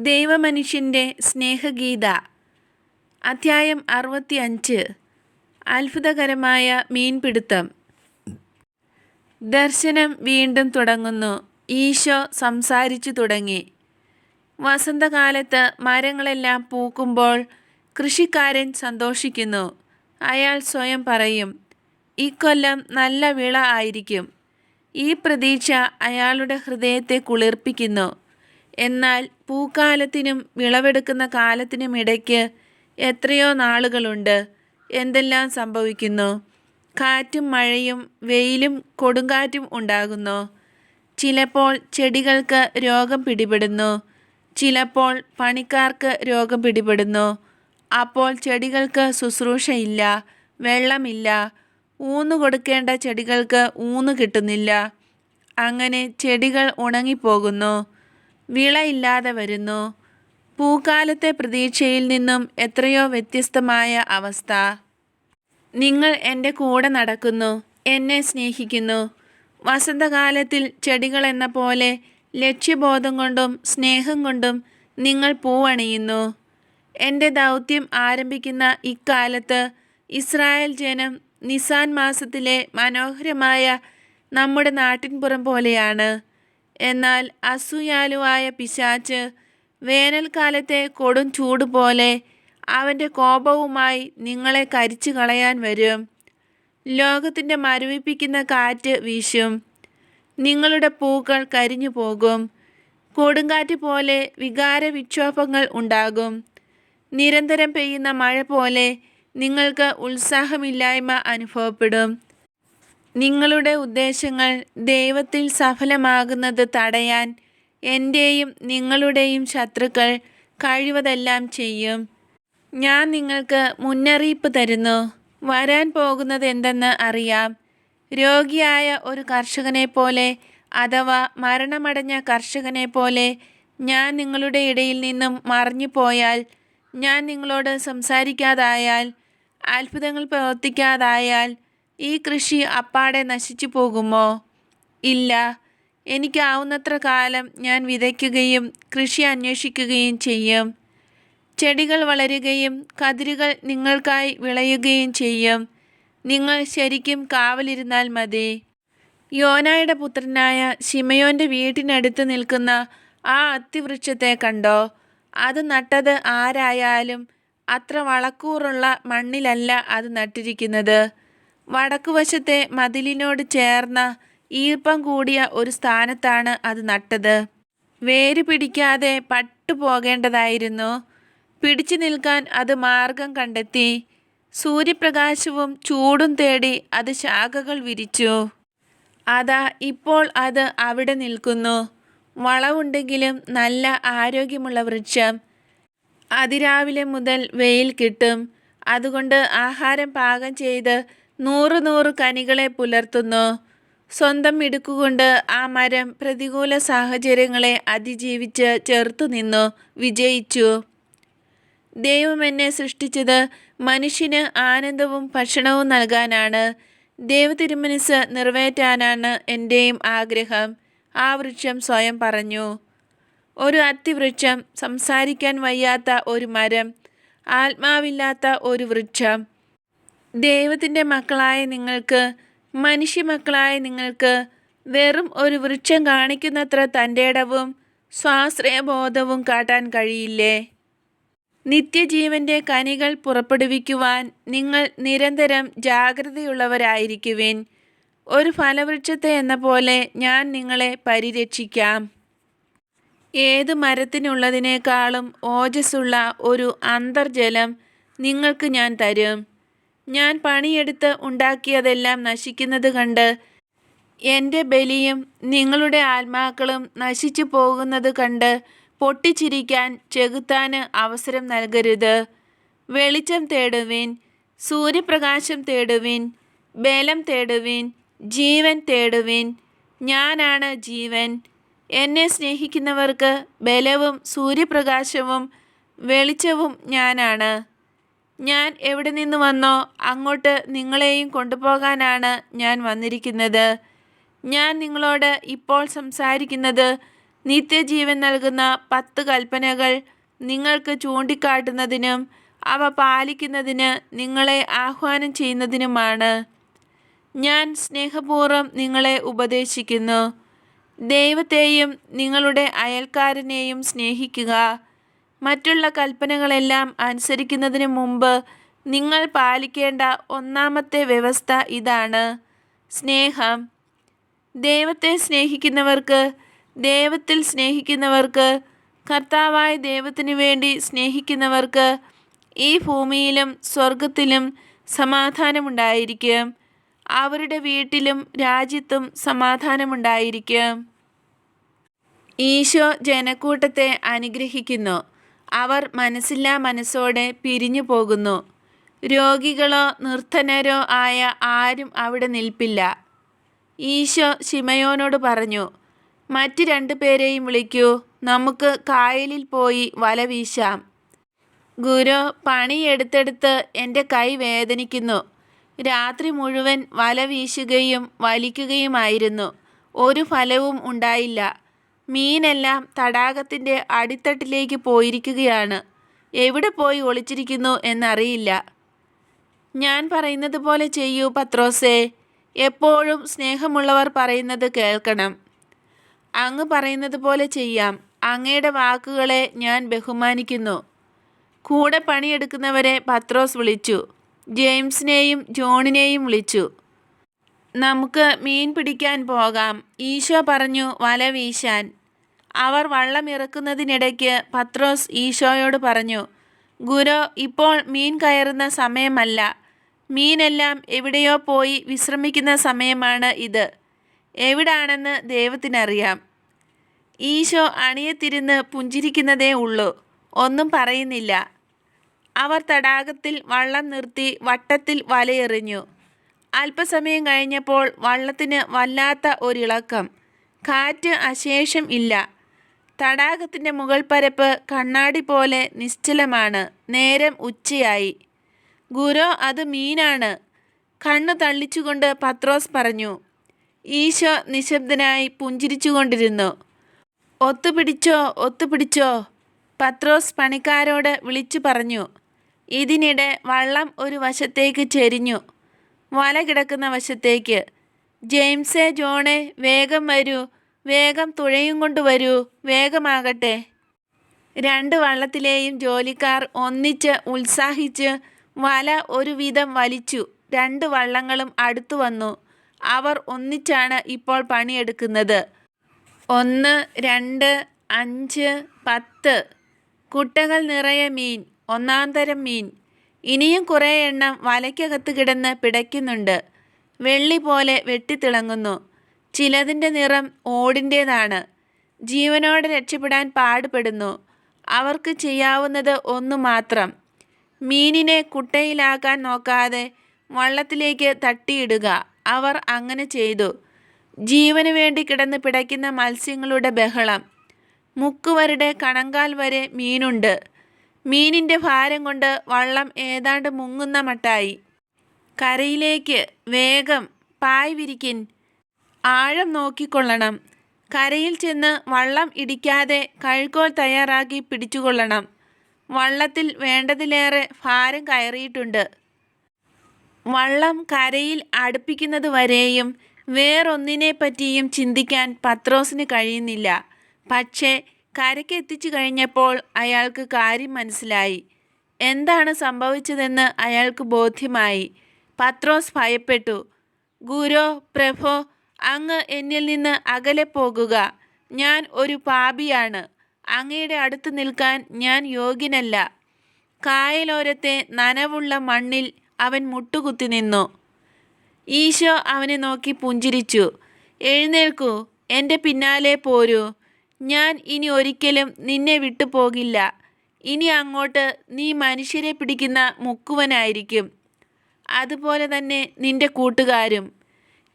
ദൈവമനുഷ്യന്റെ സ്നേഹഗീത അധ്യായം അറുപത്തി അഞ്ച് അത്ഭുതകരമായ മീൻപിടുത്തം. ദർശനം വീണ്ടും തുടങ്ങുന്നു. ഈശോ സംസാരിച്ചു തുടങ്ങി. വസന്തകാലത്ത് മരങ്ങളെല്ലാം പൂക്കുമ്പോൾ കൃഷിക്കാരൻ സന്തോഷിക്കുന്നു. അയാൾ സ്വയം പറയും ഇക്കൊല്ലം നല്ല വിള ആയിരിക്കും. ഈ പ്രതീക്ഷ അയാളുടെ ഹൃദയത്തെ കുളിർപ്പിക്കുന്നു. എന്നാൽ പൂക്കാലത്തിനും വിളവെടുക്കുന്ന കാലത്തിനും ഇടയ്ക്ക് എത്രയോ നാളുകളുണ്ട്. എന്തെല്ലാം സംഭവിക്കുന്നു? കാറ്റും മഴയും വെയിലും കൊടുങ്കാറ്റും ഉണ്ടാകുന്നു. ചിലപ്പോൾ ചെടികൾക്ക് രോഗം പിടിപെടുന്നു. ചിലപ്പോൾ പണിക്കാർക്ക് രോഗം പിടിപെടുന്നു. അപ്പോൾ ചെടികൾക്ക് ശുശ്രൂഷയില്ല വെള്ളമില്ല. ഊന്നു കൊടുക്കേണ്ട ചെടികൾക്ക് ഊന്നു കിട്ടുന്നില്ല. അങ്ങനെ ചെടികൾ ഉണങ്ങിപ്പോകുന്നു. വിളയില്ലാതെ വരുന്നു. പൂക്കാലത്തെ പ്രതീക്ഷയിൽ നിന്നും എത്രയോ വ്യത്യസ്തമായ അവസ്ഥ. നിങ്ങൾ എന്റെ കൂടെ നടക്കുന്നു എന്നെ സ്നേഹിക്കുന്നു. വസന്തകാലത്തിൽ ചെടികൾ എന്ന പോലെ ലക്ഷ്യബോധം കൊണ്ടും സ്നേഹം കൊണ്ടും നിങ്ങൾ പൂവണിയുന്നു. എന്റെ ദൗത്യം ആരംഭിക്കുന്ന ഇക്കാലത്ത് ഇസ്രായേൽ ജനം നിസാൻ മാസത്തിലെ മനോഹരമായ നമ്മുടെ നാട്ടിൻപുറം പോലെയാണ്. എന്നാൽ അസൂയാലുവായ പിശാച്ച് വേനൽക്കാലത്തെ കൊടും ചൂട് പോലെ അവന്റെ കോപവുമായി നിങ്ങളെ കരിച്ചു കളയാൻ വരും. ലോകത്തിന്റെ മരവിപ്പിക്കുന്ന കാറ്റ് വീശും. നിങ്ങളുടെ പൂക്കൾ കരിഞ്ഞു പോകും. കൊടുങ്കാറ്റ് പോലെ വികാര വിക്ഷോഭങ്ങൾ ഉണ്ടാകും. നിരന്തരം പെയ്യുന്ന മഴ പോലെ നിങ്ങൾക്ക് ഉത്സാഹമില്ലായ്മ അനുഭവപ്പെടും. നിങ്ങളുടെ ഉദ്ദേശങ്ങൾ ദൈവത്തിൽ സഫലമാകുന്നത് തടയാൻ എന്റെയും നിങ്ങളുടെയും ശത്രുക്കൾ കഴിവതെല്ലാം ചെയ്യും. ഞാൻ നിങ്ങൾക്ക് മുന്നറിയിപ്പ് തരുന്നു. വരാൻ പോകുന്നത് എന്തെന്ന് അറിയാം. രോഗിയായ ഒരു കർഷകനെ പോലെ അഥവാ മരണമടഞ്ഞ കർഷകനെ പോലെ ഞാൻ നിങ്ങളുടെ ഇടയിൽ നിന്നും മറിഞ്ഞു പോയാൽ ഞാൻ നിങ്ങളോട് സംസാരിക്കാതായാൽ അത്ഭുതങ്ങൾ പ്രവർത്തിക്കാതായാൽ ഈ കൃഷി അപ്പാടെ നശിച്ചു പോകുമോ? ഇല്ല. എനിക്കാവുന്നത്ര കാലം ഞാൻ വിതയ്ക്കുകയും കൃഷി അന്വേഷിക്കുകയും ചെയ്യും. ചെടികൾ വളരുകയും കതിരുകൾ നിങ്ങൾക്കായി വിളയുകയും ചെയ്യും. നിങ്ങൾ ശരിക്കും കാവലിരുന്നാൽ മതി. യോനായുടെ പുത്രനായ ശിമയോന്റെ വീട്ടിനടുത്ത് നിൽക്കുന്ന ആ അത്തിവൃക്ഷത്തെ കണ്ടോ? അത് നട്ടത് ആരായാലും അത്ര വളക്കൂറുള്ള മണ്ണിലല്ല അത് നട്ടിരിക്കുന്നത്. വടക്കുവശത്തെ മതിലിനോട് ചേർന്ന ഈർപ്പം കൂടിയ ഒരു സ്ഥാനത്താണ് അത് നട്ടത്. വേര് പിടിക്കാതെ പട്ടുപോകേണ്ടതായിരുന്നു പിടിച്ചു നിൽക്കാൻ അത് മാർഗം കണ്ടെത്തി. സൂര്യപ്രകാശവും ചൂടും തേടി അത് ശാഖകൾ വിരിച്ചു. അതാ ഇപ്പോൾ അത് അവിടെ നിൽക്കുന്നു. വളവുണ്ടെങ്കിലും നല്ല ആരോഗ്യമുള്ള വൃക്ഷം. അതിരാവിലെ മുതൽ വെയിൽ കിട്ടും. അതുകൊണ്ട് ആഹാരം പാകം ചെയ്ത് നൂറ് നൂറ് കനികളെ പുലർത്തുന്നു. സ്വന്തം മിടുക്കുകൊണ്ട് ആ മരം പ്രതികൂല സാഹചര്യങ്ങളെ അതിജീവിച്ച് ചെറുത്തു നിന്നു. വിജയിച്ചു. ദൈവം എന്നെ സൃഷ്ടിച്ചത് മനുഷ്യന് ആനന്ദവും ഭക്ഷണവും നൽകാനാണ്. ദൈവതിരുമനസ് നിറവേറ്റാനാണ് എന്റെയും ആഗ്രഹം. ആ വൃക്ഷം സ്വയം പറഞ്ഞു. ഒരു അത്തിവൃക്ഷം സംസാരിക്കാൻ വയ്യാത്ത ഒരു മരം ആത്മാവില്ലാത്ത ഒരു വൃക്ഷം. ദൈവത്തിന്റെ മക്കളായ നിങ്ങൾക്ക് മനുഷ്യ മക്കളായ നിങ്ങൾക്ക് വെറും ഒരു വൃക്ഷം കാണിക്കുന്നത്ര തന്റെ ഇടവും സ്വാശ്രയബോധവും കാട്ടാൻ കഴിയില്ലേ? നിത്യജീവന്റെ കനികൾ പുറപ്പെടുവിക്കുവാൻ നിങ്ങൾ നിരന്തരം ജാഗ്രതയുള്ളവരായിരിക്കുവിൻ. ഒരു ഫലവൃക്ഷത്തെ എന്ന പോലെ ഞാൻ നിങ്ങളെ പരിരക്ഷിക്കാം. ഏത് മരത്തിനുള്ളതിനേക്കാളും ഓജസ്സുള്ള ഒരു അന്തർജലം നിങ്ങൾക്ക് ഞാൻ തരും. ഞാൻ പണിയെടുത്ത് ഉണ്ടാക്കിയതെല്ലാം നശിക്കുന്നത് കണ്ട് എന്റെ ബലിയും നിങ്ങളുടെ ആത്മാക്കളും നശിച്ചു പോകുന്നത് കണ്ട് പൊട്ടിച്ചിരിക്കാൻ ചെകുത്താന് അവസരം നൽകരുത്. വെളിച്ചം തേടുവിൻ സൂര്യപ്രകാശം തേടുവിൻ ബലം തേടുവിൻ ജീവൻ തേടുവിൻ. ഞാനാണ് ജീവൻ. എന്നെ സ്നേഹിക്കുന്നവർക്ക് ബലവും സൂര്യപ്രകാശവും വെളിച്ചവും ഞാനാണ്. ഞാൻ എവിടെ നിന്ന് വന്നോ അങ്ങോട്ട് നിങ്ങളെയും കൊണ്ടുപോകാനാണ് ഞാൻ വന്നിരിക്കുന്നത്. ഞാൻ നിങ്ങളോട് ഇപ്പോൾ സംസാരിക്കുന്നത് നിത്യജീവൻ നൽകുന്ന പത്ത് കൽപ്പനകൾ നിങ്ങൾക്ക് ചൂണ്ടിക്കാട്ടുന്നതിനും അവ പാലിക്കുന്നതിന് നിങ്ങളെ ആഹ്വാനം ചെയ്യുന്നതിനുമാണ്. ഞാൻ സ്നേഹപൂർവം നിങ്ങളെ ഉപദേശിക്കുന്നു. ദൈവത്തെയും നിങ്ങളുടെ അയൽക്കാരനെയും സ്നേഹിക്കുക. മറ്റുള്ള കൽപ്പനകളെല്ലാം അനുസരിക്കുന്നതിന് മുമ്പ് നിങ്ങൾ പാലിക്കേണ്ട ഒന്നാമത്തെ വ്യവസ്ഥ ഇതാണ് സ്നേഹം. ദൈവത്തെ സ്നേഹിക്കുന്നവർക്ക് ദൈവത്തിൽ സ്നേഹിക്കുന്നവർക്ക് കർത്താവായ ദൈവത്തിനു വേണ്ടി സ്നേഹിക്കുന്നവർക്ക് ഈ ഭൂമിയിലും സ്വർഗത്തിലും സമാധാനമുണ്ടായിരിക്കും. അവരുടെ വീട്ടിലും രാജ്യത്തും സമാധാനമുണ്ടായിരിക്കും. ഈശോ ജനക്കൂട്ടത്തെ അനുഗ്രഹിക്കുന്നു. അവർ മനസ്സില്ലാ മനസ്സോടെ പിരിഞ്ഞു പോകുന്നു. രോഗികളോ നിർധനരോ ആയ ആരും അവിടെ നിൽപ്പില്ല. ഈശോ ശിമയോനോട് പറഞ്ഞു മറ്റു രണ്ടു പേരെയും വിളിക്കൂ നമുക്ക് കായലിൽ പോയി വല വീശാം. ഗുരു പണിയെടുത്തെടുത്ത് എന്റെ കൈ വേദനിക്കുന്നു. രാത്രി മുഴുവൻ വല വീശുകയും വലിക്കുകയുമായിരുന്നു. ഒരു ഫലവും ഉണ്ടായില്ല. മീനെല്ലാം തടാകത്തിന്റെ അടിത്തട്ടിലേക്ക് പോയിരിക്കുകയാണ്. എവിടെ പോയി ഒളിച്ചിരിക്കുന്നു എന്നറിയില്ല. ഞാൻ പറയുന്നത് പോലെ ചെയ്യൂ പത്രോസേ. എപ്പോഴും സ്നേഹമുള്ളവർ പറയുന്നത് കേൾക്കണം. അങ്ങ് പറയുന്നത് പോലെ ചെയ്യാം. അങ്ങയുടെ വാക്കുകളെ ഞാൻ ബഹുമാനിക്കുന്നു. കൂടെ പണിയെടുക്കുന്നവരെ പത്രോസ് വിളിച്ചു. ജെയിംസിനെയും ജോണിനെയും വിളിച്ചു. നമുക്ക് മീൻ പിടിക്കാൻ പോകാം. ഈശോ പറഞ്ഞു വല വീശാൻ. അവർ വള്ളം ഇറക്കുന്നതിനിടയ്ക്ക് പത്രോസ് ഈശോയോട് പറഞ്ഞു ഗുരു ഇപ്പോൾ മീൻ കയറുന്ന സമയമല്ല. മീനെല്ലാം എവിടെയോ പോയി വിശ്രമിക്കുന്ന സമയമാണ് ഇത്. എവിടാണെന്ന് ദൈവത്തിനറിയാം. ഈശോ അണിയത്തിരുന്ന് പുഞ്ചിരിക്കുന്നതേ ഉള്ളൂ. ഒന്നും പറയുന്നില്ല. അവർ തടാകത്തിൽ വള്ളം നിർത്തി വട്ടത്തിൽ വലയെറിഞ്ഞു. അല്പസമയം കഴിഞ്ഞപ്പോൾ വള്ളത്തിന് വല്ലാത്ത ഒരിളക്കം. കാറ്റ് അശേഷം ഇല്ല. തടാകത്തിന്റെ മുകൾ പരപ്പ് കണ്ണാടി പോലെ നിശ്ചലമാണ്. നേരം ഉച്ചയായി. ഗുരു അത് മീനാണ്. കണ്ണു തള്ളിച്ചുകൊണ്ട് പത്രോസ് പറഞ്ഞു. ഈശോ നിശബ്ദനായി പുഞ്ചിരിച്ചുകൊണ്ടിരുന്നു. ഒത്തുപിടിച്ചോ ഒത്തുപിടിച്ചോ പത്രോസ് പണിക്കാരോട് വിളിച്ചു പറഞ്ഞു. ഇതിനിടെ വള്ളം ഒരു വശത്തേക്ക് ചെരിഞ്ഞു. വല കിടക്കുന്ന വശത്തേക്ക്. ജെയിംസേ ജോണെ വേഗം വരൂ. വേഗം തുഴയും കൊണ്ട് വരൂ. വേഗമാകട്ടെ. രണ്ട് വള്ളത്തിലെയും ജോലിക്കാർ ഒന്നിച്ച് ഉത്സാഹിച്ച് വല ഒരുവിധം വലിച്ചു. രണ്ട് വള്ളങ്ങളും അടുത്തു വന്നു. അവർ ഒന്നിച്ചാണ് ഇപ്പോൾ പണിയെടുക്കുന്നത്. ഒന്ന് രണ്ട് അഞ്ച് പത്ത്. കുട്ടകൾ നിറയെ മീൻ. ഒന്നാം തരം മീൻ. ഇനിയും കുറേ എണ്ണം വലയ്ക്കകത്ത് കിടന്ന് പിടയ്ക്കുന്നുണ്ട്. വെള്ളി പോലെ വെട്ടിത്തിളങ്ങുന്നു. ചിലതിന്റെ നിറം ഓടിന്റേതാണ് ജീവനോടെ രക്ഷപ്പെടാൻ പാടുപെടുന്നു. അവർക്ക് ചെയ്യാവുന്നത് ഒന്നു മാത്രം. മീനിനെ കുട്ടയിലാക്കാൻ നോക്കാതെ വള്ളത്തിലേക്ക് തട്ടിയിടുക. അവർ അങ്ങനെ ചെയ്തു. ജീവന് വേണ്ടി കിടന്ന് പിടയ്ക്കുന്ന മത്സ്യങ്ങളുടെ ബഹളം. മുക്കുവരുടെ കണങ്കാൽ വരെ മീനുണ്ട്. മീനിന്റെ ഭാരം കൊണ്ട് വള്ളം ഏതാണ്ട് മുങ്ങുന്ന മട്ടായി. കരയിലേക്ക് വേഗം പായ് വിരിക്കിൻ ആഴം നോക്കിക്കൊള്ളണം. കരയിൽ ചെന്ന് വള്ളം ഇടിക്കാതെ കഴുകോൽ തയ്യാറാക്കി പിടിച്ചുകൊള്ളണം. വള്ളത്തിൽ വേണ്ടതിലേറെ ഭാരം കയറിയിട്ടുണ്ട്. വള്ളം കരയിൽ അടുപ്പിക്കുന്നത് വരെയും വേറൊന്നിനെ പറ്റിയും ചിന്തിക്കാൻ പത്രോസിന് കഴിയുന്നില്ല. പക്ഷേ കരയ്ക്ക് എത്തിച്ചു കഴിഞ്ഞപ്പോൾ അയാൾക്ക് കാര്യം മനസ്സിലായി. എന്താണ് സംഭവിച്ചതെന്ന് അയാൾക്ക് ബോധ്യമായി. പത്രോസ് ഭയപ്പെട്ടു. ഗുരോ പ്രഭോ അങ്ങ് എന്നിൽ നിന്ന് അകലെ പോകുക. ഞാൻ ഒരു പാപിയാണ്. അങ്ങയുടെ അടുത്ത് നിൽക്കാൻ ഞാൻ യോഗ്യനല്ല. കായലോരത്തെ നനവുള്ള മണ്ണിൽ അവൻ മുട്ടുകുത്തി നിന്നു. ഈശോ അവനെ നോക്കി പുഞ്ചിരിച്ചു. എഴുന്നേൽക്കൂ. എന്റെ പിന്നാലെ പോരൂ. ഞാൻ ഇനി ഒരിക്കലും നിന്നെ വിട്ടു പോകില്ല. ഇനി അങ്ങോട്ട് നീ മനുഷ്യരെ പിടിക്കുന്ന മുക്കുവനായിരിക്കും. അതുപോലെ തന്നെ നിന്റെ കൂട്ടുകാരും.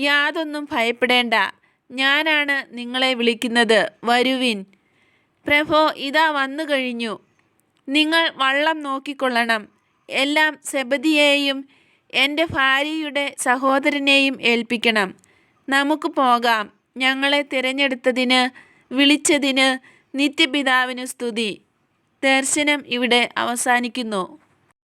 യാതൊന്നും ഭയപ്പെടേണ്ട. ഞാനാണ് നിങ്ങളെ വിളിക്കുന്നത്. വരുവിൻ. പ്രഭോ ഇതാ വന്നു കഴിഞ്ഞു. നിങ്ങൾ വള്ളം നോക്കിക്കൊള്ളണം. എല്ലാം സെബദിയെയും എന്റെ ഭാര്യയുടെ സഹോദരനെയും ഏൽപ്പിക്കണം. നമുക്ക് പോകാം. ഞങ്ങളെ തിരഞ്ഞെടുത്തതിന് വിളിച്ചതിന് നിത്യപിതാവിന് സ്തുതി. ദർശനം ഇവിടെ അവസാനിക്കുന്നു.